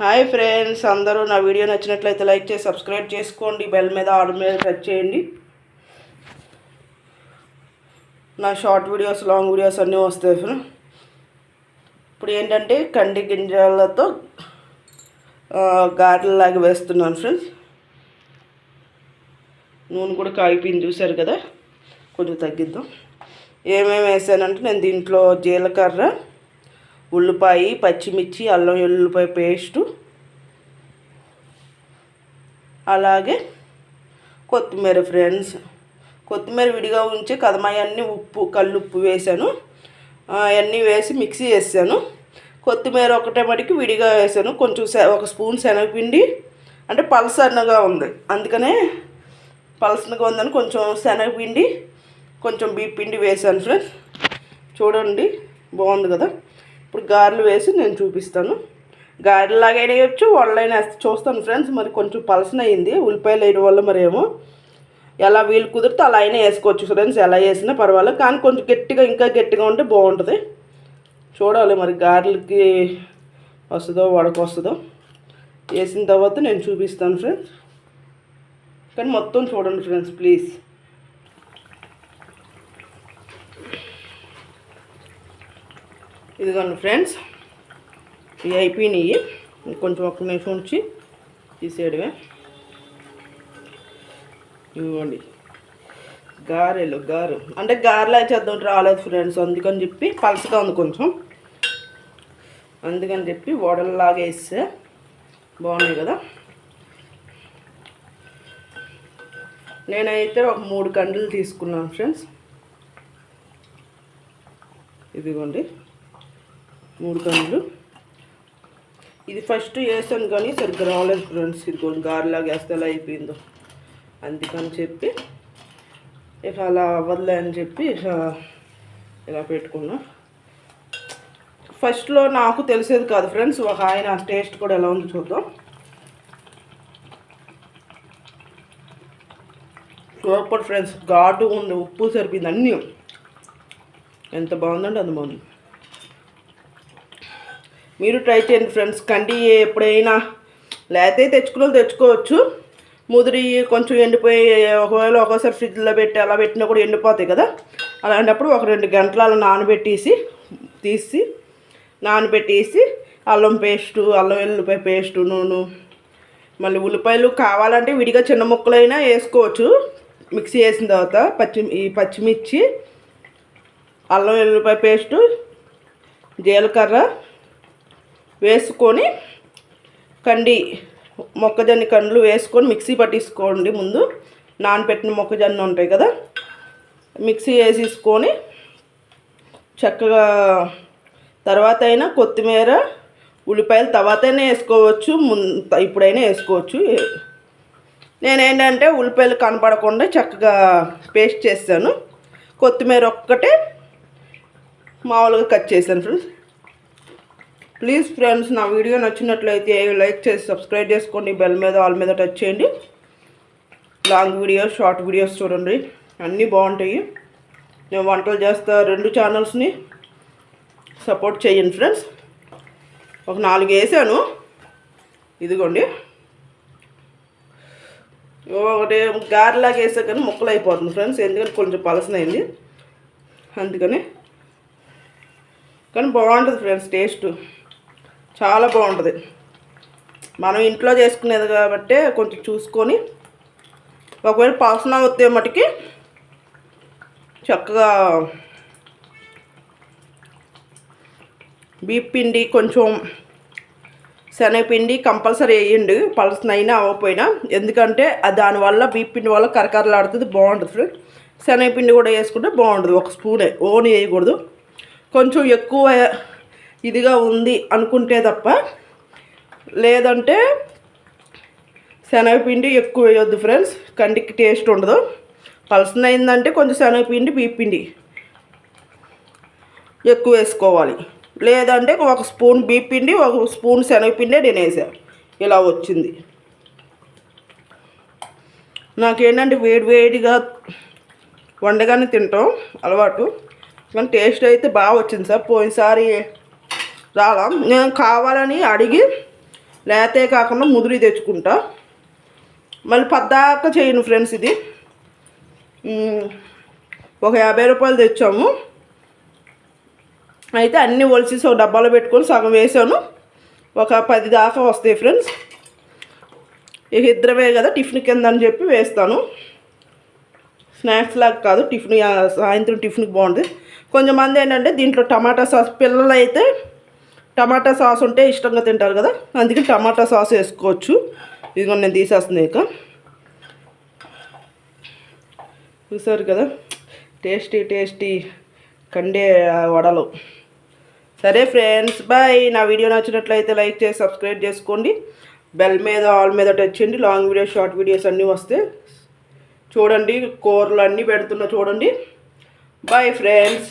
Hi friends అందరూ నా video నచ్చినట్లయితే లైక్ చేసి సబ్స్క్రైబ్ చేసుకోండి. బెల్ మీద ఆర్డర్ మీద టచ్ చేయండి. నా షార్ట్ వీడియోస్ లాంగ్ వీడియోస్ అన్నీ వస్తాయి ఫ్రెండ్. ఇప్పుడు ఏంటంటే కండి గింజలతో గారెలాగా వేస్తున్నాను ఫ్రెండ్స్. నూనె కూడా కాగిపోయింది చూశారు కదా? కొంచెం తగ్గిద్దాం. ఏమేమి వేసానంటే నేను దీంట్లో జీలకర్ర ఉల్లిపాయ పచ్చిమిర్చి అల్లం వెల్లుల్లిపాయ పేస్టు. అలాగే కొత్తిమీర ఫ్రెండ్స్. కొత్తిమీర విడిగా ఉంచి కదమాయన్ని ఉప్పు కల్లుప్పు వేసాను. అవన్నీ వేసి మిక్సీ చేసాను కొత్తిమీర ఒకటే మటుకు విడిగా వేసాను. కొంచెం ఒక స్పూన్ శనగపిండి. అంటే పలసన్నగా ఉంది. అందుకనే పలసనగా ఉందని కొంచెం శనగపిండి కొంచెం బీపిండి వేసాను ఫ్రెండ్స్. చూడండి బాగుంది కదా? ఇప్పుడు గారెలు వేసి నేను చూపిస్తాను. గారెలాగా వేయచ్చు వడలైనా వేస్తే చూస్తాను ఫ్రెండ్స్. మరి కొంచెం పలసన అయింది ఉల్లిపాయలు వేయడం వల్ల మరేమో. ఎలా వీలు కుదిరితే అలా అయినా వేసుకోవచ్చు ఫ్రెండ్స్. ఎలా వేసినా పర్వాలేదు కానీ కొంచెం గట్టిగా ఇంకా గట్టిగా ఉంటే బాగుంటుంది. చూడాలి మరి గారెలకి వస్తుందో వడకు వస్తుందో. వేసిన తర్వాత నేను చూపిస్తాను ఫ్రెండ్స్. కానీ మొత్తం చూడండి ఫ్రెండ్స్ ప్లీజ్. ఇదిగోండి ఫ్రెండ్స్ ఇవి అయిపోయినాయి. కొంచెం ఒక నిమిషం ఉంచి తీసేయడమే. ఇవ్వండి గారెలు గారు. అంటే గారెలా చేద్దాం రాలేదు ఫ్రెండ్స్ అందుకని చెప్పి పలసగా ఉంది కొంచెం. అందుకని చెప్పి వడల్లాగా వేస్తే బాగున్నాయి కదా. నేనైతే ఒక మూడు కండలు తీసుకున్నాను ఫ్రెండ్స్. ఇదిగోండి. మూడు గంటలు ఇది ఫస్ట్ వేసాను కానీ సరిగ్గా రాలేదు ఫ్రెండ్స్ ఇది గారిలాగా వేస్తే ఎలా అయిపోయిందో. అందుకని చెప్పి ఇక అలా అవ్వదులే అని చెప్పి ఇక ఇలా పెట్టుకున్నా. ఫస్ట్లో నాకు తెలిసేది కాదు ఫ్రెండ్స్ ఒక ఆయన టేస్ట్ కూడా ఎలా ఉందో చూద్దాం. సూపర్ ఫ్రెండ్స్ ఘాటు ఉంది. ఉప్పు సరిపోయింది. అన్నీ. ఎంత బాగుందంటే అంత బాగుంది. మీరు ట్రై చేయండి ఫ్రెండ్స్ కండి ఎప్పుడైనా. లేకపోతే తెచ్చుకున్న తెచ్చుకోవచ్చు. ముదిరి కొంచెం ఎండిపోయి ఒకవేళ ఒకసారి ఫ్రిడ్జ్లో పెట్టి అలా పెట్టినా కూడా ఎండిపోతాయి కదా. అలాంటప్పుడు ఒక రెండు గంటలు అలా నానబెట్టేసి తీసి నానబెట్టేసి అల్లం పేస్టు అల్లం వెల్లుల్లిపాయ పేస్టు నూనె మళ్ళీ ఉల్లిపాయలు కావాలంటే విడిగా చిన్న ముక్కలైనా వేసుకోవచ్చు. మిక్సీ వేసిన తర్వాత పచ్చి ఈ పచ్చిమిర్చి అల్లం వెల్లుల్లిపాయ పేస్టు జీలకర్ర వేసుకొని కండి మొక్కజొన్న కండ్లు వేసుకొని మిక్సీ పట్టించుకోండి ముందు. నానపెట్టిన మొక్కజొన్న ఉంటాయి కదా మిక్సీ వేసేసుకొని చక్కగా తర్వాత అయినా కొత్తిమీర ఉల్లిపాయలు తర్వాత అయినా వేసుకోవచ్చు ఇప్పుడైనా వేసుకోవచ్చు. నేనేంటంటే ఉల్లిపాయలు కనపడకుండా చక్కగా పేస్ట్ చేస్తాను. కొత్తిమీర ఒక్కటే మామూలుగా కట్ చేశాను ఫ్రెండ్స్. ప్లీజ్ ఫ్రెండ్స్ నా వీడియో నచ్చినట్లయితే లైక్ చేసి సబ్స్క్రైబ్ చేసుకోండి. బెల్ మీద ఆల్ మీద టచ్ చేయండి. లాంగ్ వీడియోస్ షార్ట్ వీడియోస్ చూడండి. అన్నీ బాగుంటాయి. నేను వంటలు చేస్తా రెండు ఛానల్స్ని సపోర్ట్ చేయండి ఫ్రెండ్స్ ఒక నాలుగు వేసాను. ఇదిగోండి. ఒకటి గారెలాగా వేసా కానీ ముక్కలు అయిపోతుంది ఫ్రెండ్స్ ఎందుకంటే కొంచెం పలసనైంది. అందుకని. కానీ బాగుంటుంది ఫ్రెండ్స్ టేస్ట్ చాలా బాగుంటుంది. మనం ఇంట్లో చేసుకునేది కాబట్టి కొంచెం చూసుకొని ఒకవేళ పాసన వస్తే మటుకి చక్కగా బీప్ పిండి కొంచెం శనగపిండి కంపల్సరీ వేయండి. పలసన అయినా అవ్వకపోయినా. ఎందుకంటే దానివల్ల బీప్ పిండి వల్ల కరకరలాడుతుంది బాగుంటుంది ఫ్రెండ్ శనగపిండి కూడా వేసుకుంటే బాగుంటుంది ఒక స్పూనే. ఓన్ వేయకూడదు. కొంచెం ఎక్కువ ఇదిగా ఉంది అనుకుంటే తప్ప లేదంటే శనగపిండి ఎక్కువ వేయొద్దు ఫ్రెండ్స్. కంటికి టేస్ట్ ఉండదు. పలసన అయిందంటే కొంచెం శనగపిండి బీపిండి ఎక్కువ వేసుకోవాలి. లేదంటే ఒక స్పూన్ బీపిండి ఒక స్పూన్ శనగపిండి నేను వేసాను ఇలా వచ్చింది. నాకేంటంటే వేడివేడిగా వండగానే తింటాం అలవాటు. కానీ టేస్ట్ అయితే బాగా వచ్చింది సార్. పోయినసారి చాలా నేను కావాలని అడిగి లేతే కాకుండా ముదిరి తెచ్చుకుంటా. మళ్ళీ పద్దాక చేయను ఫ్రెండ్స్ ఇది. ఒక యాభై రూపాయలు తెచ్చాము. అయితే అన్నీ ఒలిసేసి ఒక డబ్బాలో పెట్టుకొని సగం వేసాను. ఒక పది దాకా వస్తాయి ఫ్రెండ్స్. ఇక ఇద్దరమే కదా టిఫిన్ కింద అని చెప్పి వేస్తాను. స్నాక్స్ లాగా కాదు టిఫిన్ సాయంత్రం టిఫిన్కి బాగుంటుంది. కొంతమంది ఏంటంటే దీంట్లో టమాటా సాస్ పిల్లలు అయితే టమాటా సాస్ ఉంటే ఇష్టంగా తింటారు కదా అందుకే టమాటా సాస్ వేసుకోవచ్చు. ఇదిగో నేను తీసేస్తుంది ఇక. చూసారు కదా టేస్టీ టేస్టీ కండే వడలు. సరే ఫ్రెండ్స్ బాయ్. నా వీడియో నచ్చినట్లయితే లైక్ చేసి సబ్స్క్రైబ్ చేసుకోండి. బెల్ మీద ఆల్ మీద టచ్ చేయండి. లాంగ్ వీడియోస్ షార్ట్ వీడియోస్ అన్నీ వస్తే చూడండి. కూరలు అన్నీ పెడుతున్నా చూడండి. Bye friends.